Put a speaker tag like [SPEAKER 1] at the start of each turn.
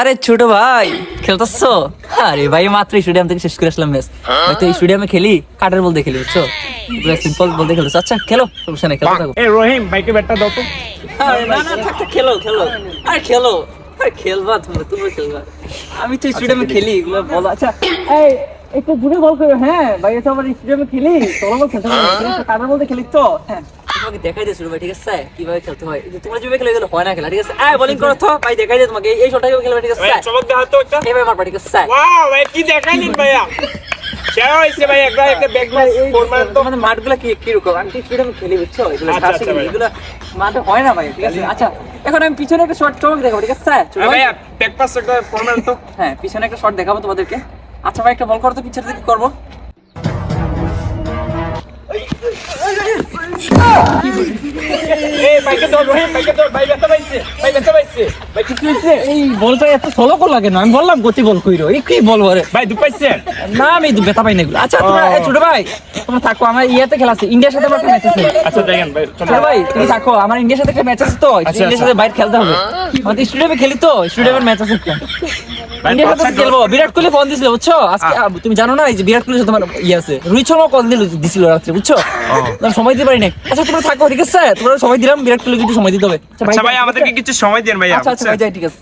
[SPEAKER 1] আরে ছোট ভাই খেলতেছো? আরে ভাই মাত্র স্টেডিয়াম থেকে শেষ করে আসলাম ম্যাচ। ভাই তো স্টেডিয়ামে খেলি কাটার বলতে খেলি বুঝছ? সিম্পল বলতে খেলতেছো। আচ্ছা খেলো সমস্যা নেই খেলতে থাকো।
[SPEAKER 2] এ রহিম বাইকে ব্যাটটা দাও তো।
[SPEAKER 1] না না থাক থাক, খেলো খেলো। আরে খেলো। আরে খেলবা তোমরা তোমরা খেলবা। আমি তো স্টেডিয়ামে খেলি। এগুলো বলো। আচ্ছা এই একটু দূরে বল করো হ্যাঁ ভাই এটা আমার স্টেডিয়ামে খেলি তোমরা বল খেলতে পারো। কাটার বলতে খেলি তো হ্যাঁ। তোমাকে দেখাই দিয়ে শুরু ভাই ঠিক আছে? কীভাবে খেলতে হয়? তোমরা যেভাবে খেলে এগুলো হয় না খেলা ঠিক আছে? আয় বোলিং করো তো। ভাই দেখাই দিয়ে তোমাকে। এই- শটটা খেলবে ঠিক আছে?
[SPEAKER 2] চমক দেওয়া তো একটা।
[SPEAKER 1] মারবা ঠিক আছে?
[SPEAKER 2] ওয়াও ভাই কি ভাইয়া। সেরা ভাই
[SPEAKER 1] মাঠগুলো কি কীরকম? আমি কি খেলি বুঝছ? এগুলো
[SPEAKER 2] আচ্ছা, আচ্ছা,
[SPEAKER 1] খেলি,
[SPEAKER 2] ভাই।
[SPEAKER 1] এগুলো মাঠে হয় না ভাই ঠিক আছে? আচ্ছা এখন আমি পিছনে একটা শর্ট চমক দেখাবো ঠিক আছে?
[SPEAKER 2] হ্যাঁ
[SPEAKER 1] হ্যাঁ পিছনে একটা শট দেখাবো তোমাদেরকে। আচ্ছা ভাই একটা বল করো তো পিছনে থেকে করব। আমি বললাম গতি বল কইরো। এই কি বল বলে?
[SPEAKER 2] ভাই দুধ পাইছে?
[SPEAKER 1] না আমি ব্যথা পাই না এগুলো। আচ্ছা তোমরা ছোট ভাই তোমরা থাকো আমার ইয়েতে খেলা আছে ইন্ডিয়ার সাথে আমার ম্যাচ আছে।
[SPEAKER 2] আচ্ছা দেখেন ভাই
[SPEAKER 1] ছোট ভাই তুমি থাকো আমার ইন্ডিয়ার সাথে একটা ম্যাচ আছে তো। ইন্ডিয়ার সাথে বাইরে খেলতে হবে। আমাদের স্টেডিয়ামে খেলি তো স্টেডিয়ামের ম্যাচ আছে একটা। ইন্ডিয়ার সাথে খেলব। বিরাট কোহলি ফোন দিছিল বুঝছ? আজকে তুমি জানো না এই যে বিরাট কোহলির সাথে তোমার ইয়ে আছে। রোহিত শর্মা কল দিল দিছিল রাত্রে বুঝছ? সময় দিতে পারি না আচ্ছা তোমরা থাকো ঠিক আছে? তোমরা সময় দিলাম বিরাট কোহলি কিন্তু সময় দিতে হবে।
[SPEAKER 2] আচ্ছা ভাই আমাদেরকে কিছু সময় দেন ভাই
[SPEAKER 1] আচ্ছা আচ্ছা ভাই যাই ঠিক আছে।